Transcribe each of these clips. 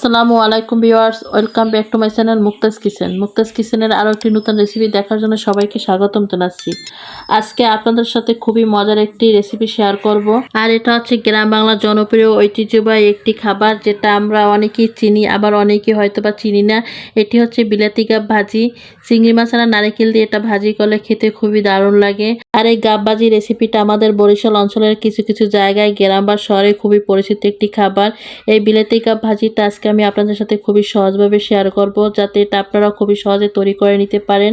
আসসালামু আলাইকুম viewers, welcome back to my channel Mukta's kitchen. Mukta's কিচেনের আরও একটি নতুন রেসিপি দেখার জন্য সবাইকে স্বাগতম জানাচ্ছি। আজকে আপনাদের সাথে খুবই মজার একটি রেসিপি শেয়ার করব। আর এটা হচ্ছে গ্রাম বাংলার জনপ্রিয় ঐতিহ্যবাহী একটি খাবার, যেটা আমরা অনেকেই চিনি, আবার অনেকেই হয়তো বা চিনি না। এটি হচ্ছে বিলাতি গাব ভাজি। চিংড়ি মাছ আর নারকেল দিয়ে এটা ভাজি করলে খেতে খুবই দারুণ লাগে। আর এই গাব ভাজি রেসিপিটা আমাদের বরিশাল অঞ্চলের কিছু কিছু জায়গায়, গ্রাম বা শহরে খুবই পরিচিত একটি খাবার। এই বিলাতি কাপ ভাজিটা আজকে আমি আপনাদের সাথে খুবই সহজভাবে শেয়ার করব, যাতে এটা আপনারা খুবই সহজে তৈরি করে নিতে পারেন।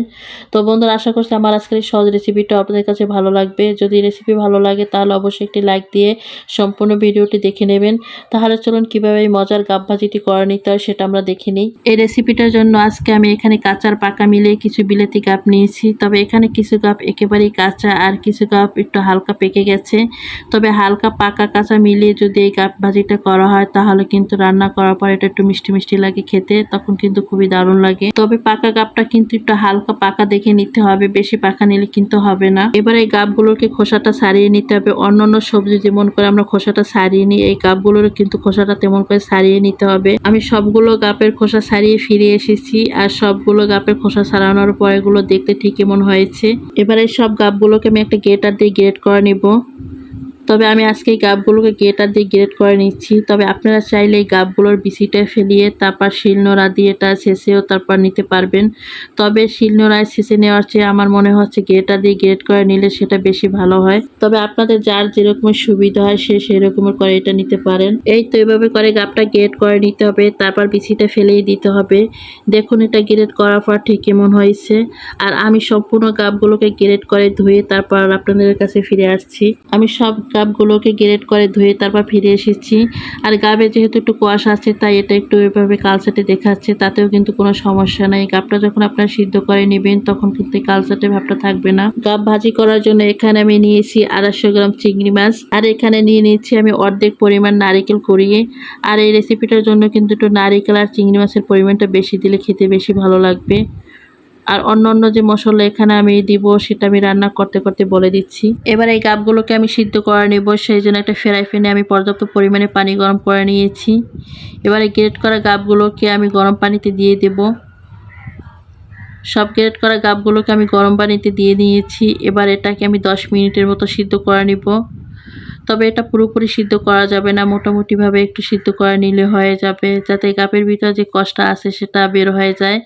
তো বন্ধুরা, আশা করছি আমার আজকের এই সহজ রেসিপিটা আপনাদের কাছে ভালো লাগবে। যদি রেসিপি ভালো লাগে, তাহলে অবশ্যই একটি লাইক দিয়ে সম্পূর্ণ ভিডিওটি দেখে নেবেন। তাহলে চলুন কীভাবে এই মজার গাব ভাজিটি করে নিতে হয় সেটা আমরা দেখে নিই। এই রেসিপিটার জন্য আজকে আমি এখানে কাঁচার পাকা মিলিয়ে কিছু বিলাতি গাপ নিয়েছি। তবে এখানে কিছু গাপ একেবারেই কাঁচা আর কিছু গাপ একটু হালকা পেকে গেছে। তবে হালকা পাকা কাঁচা মিলিয়ে যদি এই গাপ ভাজিটা করা হয়, তাহলে কিন্তু রান্না করার পর এটা একটু মিষ্টি মিষ্টি লাগে খেতে, তখন কিন্তু খুবই দারুণ লাগে। তবে পাকা গাপটা কিন্তু একটু হালকা পাকা দেখে নিতে হবে, বেশি পাকা নিলে কিন্তু হবে না। এবার এই গাপগুলোকে খোসাটা সারিয়ে নিতে হবে। অন্য অন্য সবজি যেমন করে আমরা খোসাটা ছাড়িয়ে নিই, এই গাপগুলোর কিন্তু খোসাটা তেমন করে সারিয়ে নিতে হবে। আমি সবগুলো গাপের খোসা সারিয়ে ফিরে এসেছি, আর সবগুলো গাপের খোসা সারানোর পর এগুলো দেখতে ঠিক এমন হয়েছে। এবার এই সব গাপগুলোকে আমি একটা গেটার দিয়ে গ্রেট করে নিব। তবে আমি আজকে এই গাবগুলোকে গেটার দিয়ে গ্রেট করে নিচ্ছি। তবে আপনারা চাইলে এই গাবগুলোর বিচিটা ফেলিয়ে তারপর শিলনোড়া দিয়ে এটা শেষেও তারপর নিতে পারবেন। তবে শিলনোড়ায় শেষে নেওয়ার চেয়ে আমার মনে হচ্ছে গেটার দিয়ে গ্রেট করে নিলে সেটা বেশি ভালো হয়। তবে আপনাদের যার যেরকমের সুবিধা হয় সে সেরকমের করে এটা নিতে পারেন। এই তো এভাবে করে গাবটা গ্রেট করে নিতে হবে, তারপর বিচিটা ফেলেই দিতে হবে। দেখুন এটা গ্রেট করার পর ঠিক কেমন হয়েছে। আর আমি সম্পূর্ণ গাবগুলোকে গ্রেট করে ধুয়ে তারপর আপনাদের কাছে ফিরে আসছি। আমি সব গাবগুলোকে গ্রেট করে ধুয়ে তারপর ফিরে এসেছি। আর গাবে যেহেতু একটু কুয়াশা আছে, তাই এটা একটু এভাবে কালচাটে দেখাচ্ছে, তাতেও কিন্তু কোনো সমস্যা নাই। গাবটা যখন আপনারা সিদ্ধ করে নেবেন, তখন কিন্তু কালচাটে ভাবটা থাকবে না। গাব ভাজি করার জন্য এখানে আমি নিয়েছি আড়াইশো গ্রাম চিংড়ি মাছ। আর এখানে নিয়ে নিচ্ছি আমি অর্ধেক পরিমাণ নারিকেল করিয়ে আর এই রেসিপিটার জন্য কিন্তু একটু নারিকেল আর চিংড়ি মাছের পরিমাণটা বেশি দিলে খেতে বেশি ভালো লাগবে। আর অন্য অন্য যে মশলা এখানে আমি দিব, সেটা আমি রান্না করতে করতে বলে দিচ্ছি। এবার এই গাবগুলোকে আমি সিদ্ধ করে নেব, সেই জন্য একটা ফেরাই ফেনে আমি পর্যাপ্ত পরিমাণে পানি গরম করে নিয়েছি। এবার এই গ্রেট করা গাবগুলোকে আমি গরম পানিতে দিয়ে দেব। সব গ্রেট করা গাবগুলোকে আমি গরম পানিতে দিয়ে নিয়েছি এবার এটাকে আমি দশ মিনিটের মতো সিদ্ধ করে নিব। তবে এটা পুরোপুরি সিদ্ধ করা যাবে না। মোটামুটিভাবে একটু সিদ্ধ করে নিলে হয়ে যাবে। যাতে গাপের ভিতরে যে কষ্ট আছে সেটা বের হয়ে যায়।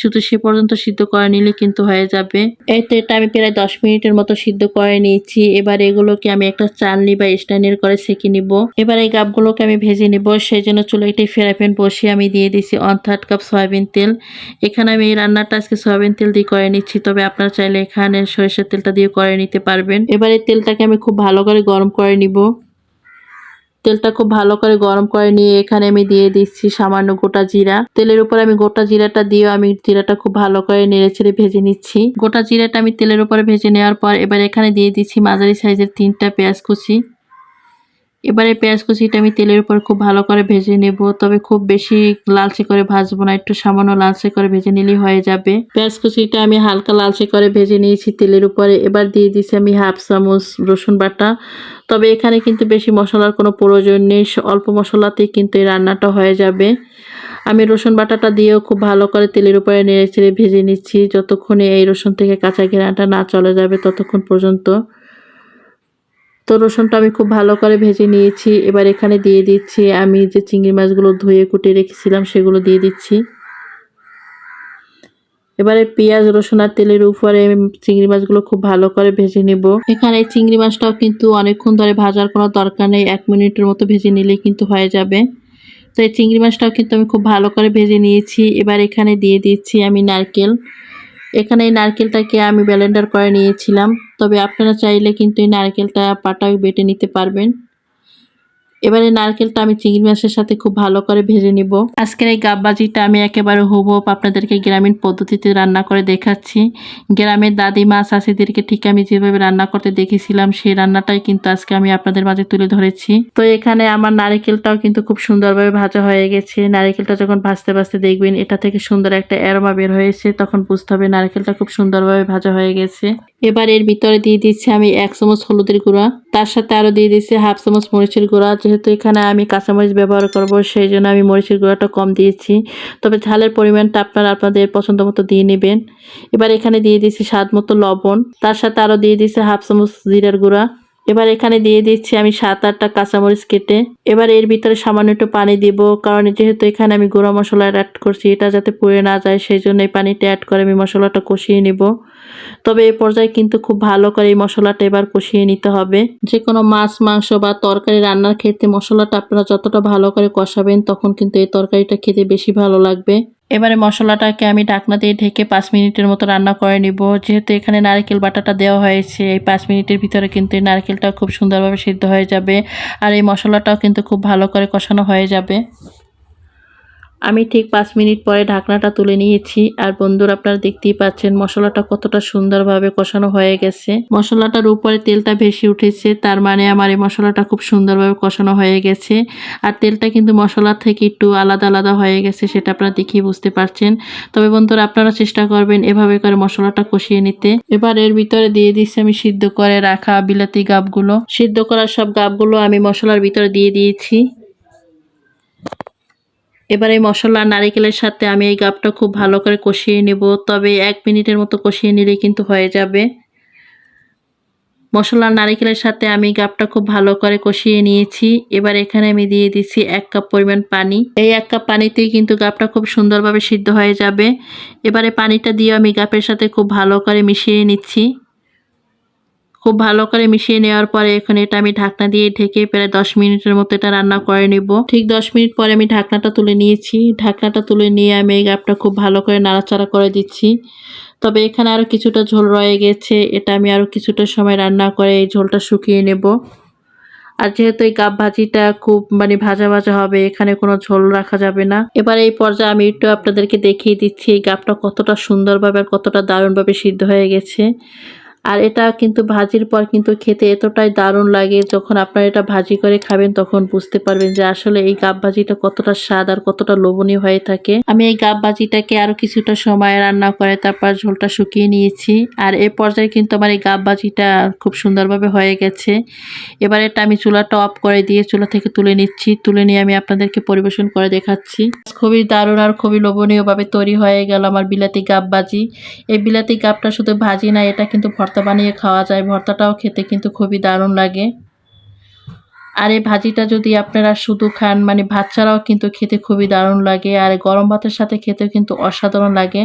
শুধু সে পর্যন্ত সিদ্ধ করে নিলে কিন্তু হয়ে যাবে। এই তো এটা আমি প্রায় দশ মিনিটের মতো সিদ্ধ করে নিয়েছি। এবার এগুলোকে আমি একটা চালনি বা স্ট্যান্ডের করে সেঁকে নিব। এবার এই গাপগুলোকে আমি ভেজে নিব। সেই জন্য চুলো একটি ফ্রাই প্যান বসিয়ে আমি দিয়ে দিয়েছি ওয়ান থার্ড কাপ সয়াবিন তেল। এখানে আমি এই রান্নাটা আজকে সয়াবিন তেল দিয়ে করে নিচ্ছি। তবে আপনারা চাইলে এখানে সরিষার তেলটা দিয়ে করে নিতে পারবেন। এবার এই তেলটাকে আমি খুব ভালো করে গরম করে নিব। তেলটা খুব ভালো করে গরম করে নিয়ে এখানে আমি দিয়ে দিচ্ছি সামান্য গোটা জিরা। তেলের উপরে আমি গোটা জিরাটা দিয়েও আমি জিরাটা খুব ভালো করে নেড়ে ছেড়ে ভেজে নিচ্ছি। গোটা জিরাটা আমি তেলের উপরে ভেজে নেওয়ার পর এবার এখানে দিয়ে দিচ্ছি মাঝারি সাইজের তিনটা পেঁয়াজ কুচি। এবারে পেঁয়াজ কুচিটা আমি তেলের উপর খুব ভালো করে ভেজে নেব। তবে খুব বেশি লালচে করে ভাজবো না, একটু সামান্য লালচে করে ভেজে নিলেই হয়ে যাবে। পেঁয়াজ কুচিটা আমি হালকা লালচে করে ভেজে নিয়েছি তেলের উপরে। এবার দিয়ে দিচ্ছি আমি হাফ চামচ রসুন বাটা। তবে এখানে কিন্তু বেশি মশলার কোনো প্রয়োজন নেই অল্প মশলাতেই কিন্তু এই রান্নাটা হয়ে যাবে। আমি রসুন বাটাটা দিয়েও খুব ভালো করে তেলের উপরে নেড়ে চেড়ে ভেজে নিচ্ছি। যতক্ষণে এই রসুন থেকে কাঁচা ঘেরাটা না চলে যাবে ততক্ষণ পর্যন্ত। তো রসুনটা আমি খুব ভালো করে ভেজে নিয়েছি। এবার এখানে দিয়ে দিচ্ছি আমি যে চিংড়ি মাছগুলো ধুয়ে কুটে রেখেছিলাম সেগুলো দিয়ে দিচ্ছি। এবারে পেঁয়াজ, রসুন আর তেলের উপরে চিংড়ি মাছগুলো খুব ভালো করে ভেজে নেব। এখানে চিংড়ি মাছটাও কিন্তু অনেকক্ষণ ধরে ভাজার কোনো দরকার নেই। এক মিনিটের মতো ভেজে নিলে কিন্তু হয়ে যাবে। তো এই চিংড়ি মাছটাও কিন্তু আমি খুব ভালো করে ভেজে নিয়েছি। এবার এখানে দিয়ে দিচ্ছি আমি নারকেল। এখানে এই নারকেলটাকে আমি ব্লেন্ডার করে নিয়েছিলাম। তবে আপনারা চাইলে কিন্তু এই নারকেলটা পাটাও বেটে নিতে পারবেন। এবারে নারকেলটা আমি চিংড়ি মাছের সাথে খুব ভালো করে ভেজে নিব। আজকের এই গাববাজিটা আমি একেবারে হুবহুব আপনাদেরকে গ্রামীণ পদ্ধতিতে রান্না করে দেখাচ্ছি। গ্রামের দাদিমা চাষিদেরকে ঠিক আমি যেভাবে রান্না করতে দেখেছিলাম, সেই রান্নাটাই কিন্তু আজকে আমি আপনাদের মাঝে তুলে ধরেছি। তো এখানে আমার নারকেলটাও কিন্তু খুব সুন্দরভাবে ভাজা হয়ে গেছে। নারকেলটা যখন ভাজতে ভাজতে দেখবেন, এটা থেকে সুন্দর একটা অ্যারোমা বের হয়েছে, তখন বুঝতে হবে নারকেলটা খুব সুন্দরভাবে ভাজা হয়ে গেছে। এবার এর ভিতরে দিয়ে দিচ্ছি আমি এক চামচ হলুদের গুঁড়া। তার সাথে আরও দিয়ে দিচ্ছি হাফ চামচ মরিচের গুঁড়া। যেহেতু এখানে আমি কাঁচামরিচ ব্যবহার করব, সেই জন্য আমি মরিচের গুঁড়াটা কম দিয়েছি। তবে ঝালের পরিমাণটা আপনারা আপনাদের পছন্দ মতো দিয়ে নেবেন। এবার এখানে দিয়ে দিচ্ছি স্বাদ মতো লবণ। তার সাথে আরও দিয়ে দিচ্ছি হাফ চামচ জিরার গুঁড়া। এবার এখানে দিয়ে দিচ্ছি আমি সাত আটটা কাঁচামরিচ কেটে। এবার এর ভিতরে সামান্য একটু পানি দিব, কারণ যেহেতু এখানে আমি গুঁড়া মশলা অ্যাড করছি, এটা যাতে পুড়ে না যায় সেই জন্য এই পানিটা অ্যাড করে আমি মশলাটা কষিয়ে নিব। তবে এ পর্যায়ে কিন্তু খুব ভালো করে এই মশলাটা এবার কষিয়ে নিতে হবে। যে কোনো মাছ, মাংস বা তরকারি রান্নার ক্ষেত্রে মশলাটা আপনারা যতটা ভালো করে কষাবেন, তখন কিন্তু এই তরকারিটা খেতে বেশি ভালো লাগবে। এবারে মশলাটাকে আমি ঢাকনা দিয়ে ঢেকে পাঁচ মিনিটের মতো রান্না করে নিব। যেহেতু এখানে নারকেল বাটাটা দেওয়া হয়েছে, এই পাঁচ মিনিটের ভিতরে কিন্তু এই নারকেলটা খুব সুন্দরভাবে সিদ্ধ হয়ে যাবে। আর এই মশলাটাও কিন্তু খুব ভালো করে কষানো হয়ে যাবে। আমি ঠিক পাঁচ মিনিট পরে ঢাকনাটা তুলে নিয়েছি, আর বন্ধুরা আপনারা দেখতেই পাচ্ছেন মশলাটা কতটা সুন্দরভাবে কষানো হয়ে গেছে। মশলাটার উপরে তেলটা ভেসে উঠেছে, তার মানে আমার এই মশলাটা খুব সুন্দরভাবে কষানো হয়ে গেছে। আর তেলটা কিন্তু মশলা থেকে একটু আলাদা আলাদা হয়ে গেছে, সেটা আপনারা দেখিয়ে বুঝতে পারছেন। তবে বন্ধুরা আপনারা চেষ্টা করবেন এভাবে করে মশলাটা কষিয়ে নিতে। এবার এর ভিতরে দিয়ে দিচ্ছি আমি সিদ্ধ করে রাখা বিলাতি গাবগুলো। সিদ্ধ করা সব গাবগুলো আমি মশলার ভিতরে দিয়ে দিয়েছি। এবার এই মশলা নারিকেলের সাথে আমি এই গাবটা খুব ভালো করে কষিয়ে নেব, তবে এক মিনিটের মতো কষিয়ে নিলে কিন্তু হয়ে যাবে। মশলা নারিকেলের সাথে আমি গাবটা খুব ভালো করে কষিয়ে নিয়েছি। এবার এখানে আমি দিয়ে দিচ্ছি এক কাপ পরিমাণ পানি। এই এক কাপ পানিতেই কিন্তু গাবটা খুব সুন্দরভাবে সিদ্ধ হয়ে যাবে। এবারে পানিটা দিয়ে আমি গাপের সাথে খুব ভালো করে মিশিয়ে নিচ্ছি। খুব ভালো করে মিশিয়ে নেওয়ার পরে এখন এটা আমি ঢাকনা দিয়ে ঢেকে প্রায় দশ মিনিটের মতো এটা রান্না করে নিব। ঠিক দশ মিনিট পরে আমি ঢাকনাটা তুলে নিয়েছি। ঢাকনাটা তুলে নিয়ে আমি এই গাপটা খুব ভালো করে নাড়াচাড়া করে দিচ্ছি। তবে এখানে আরও কিছুটা ঝোল রয়ে গেছে। এটা আমি আরও কিছুটা সময় রান্না করে এই ঝোলটা শুকিয়ে নেব। আর যেহেতু এই গাব ভাজিটা খুব মানে ভাজা ভাজা হবে, এখানে কোনো ঝোল রাখা যাবে না। এবার এই পর্যায়ে আমি একটু আপনাদেরকে দেখিয়ে দিচ্ছি এই গাবটা কতটা সুন্দরভাবে আর কতটা দারুণভাবে সিদ্ধ হয়ে গেছে। আর এটা কিন্তু ভাজির পর কিন্তু খেতে এতটাই দারুণ লাগে, যখন আপনারা এটা ভাজি করে খাবেন তখন বুঝতে পারবেন যে আসলে এই গাব ভাজিটা কতটা স্বাদ আর কতটা লোভনীয় হয়ে থাকে। আমি এই গাব ভাজিটাকে আরও কিছুটা সময় রান্না করে তারপর ঝোলটা শুকিয়ে নিয়েছি। আর এ পর্যায়ে কিন্তু আমার এই গাব ভাজিটা খুব সুন্দরভাবে হয়ে গেছে। এবার এটা আমি চুলাটা অফ করে দিয়ে চুলা থেকে তুলে নিচ্ছি। তুলে নিয়ে আমি আপনাদেরকে পরিবেশন করে দেখাচ্ছি। খুবই দারুণ আর খুবই লোভনীয়ভাবে তৈরি হয়ে গেল আমার বিলাতি গাব ভাজি। এই বিলাতি গাবটা শুধু ভাজি না, এটা কিন্তু ভর্তা বানিয়ে খাওয়া যায়। ভর্তাটাও খেতে কিন্তু খুবই দারুণ লাগে। আর এই ভাজিটা যদি আপনারা শুধু খান মানে ভাত ছাড়াও কিন্তু খেতে খুবই দারুণ লাগে, আর গরম ভাতের সাথে খেতেও কিন্তু অসাধারণ লাগে।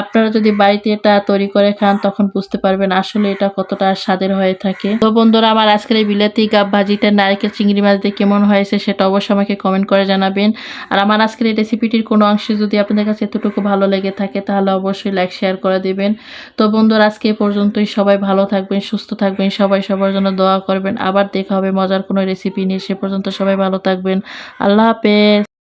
আপনারা যদি বাড়িতে এটা তৈরি করে খান, তখন বুঝতে পারবেন আসলে এটা কতটা স্বাদের হয়ে থাকে। তো বন্ধুরা, আমার আজকের এই বিলাতি গাব ভাজিটা নারকেল চিংড়ি মাছ দিয়ে কেমন হয়েছে সেটা অবশ্যই আমাকে কমেন্ট করে জানাবেন। আর আমার আজকের এই রেসিপিটির কোনো অংশ যদি আপনাদের কাছে এতটুকু ভালো লেগে থাকে, তাহলে অবশ্যই লাইক, শেয়ার করে দেবেন। তো বন্ধুরা, আজকে এ পর্যন্তই। সবাই ভালো থাকবেন, সুস্থ থাকবেন, সবাই সবার জন্য দোয়া করবেন। আবার দেখা হবে মজার কোনো রেসিপি নিয়ে সে পর্যন্ত সবাই ভালো থাকবেন। আল্লাহ হাফেজ।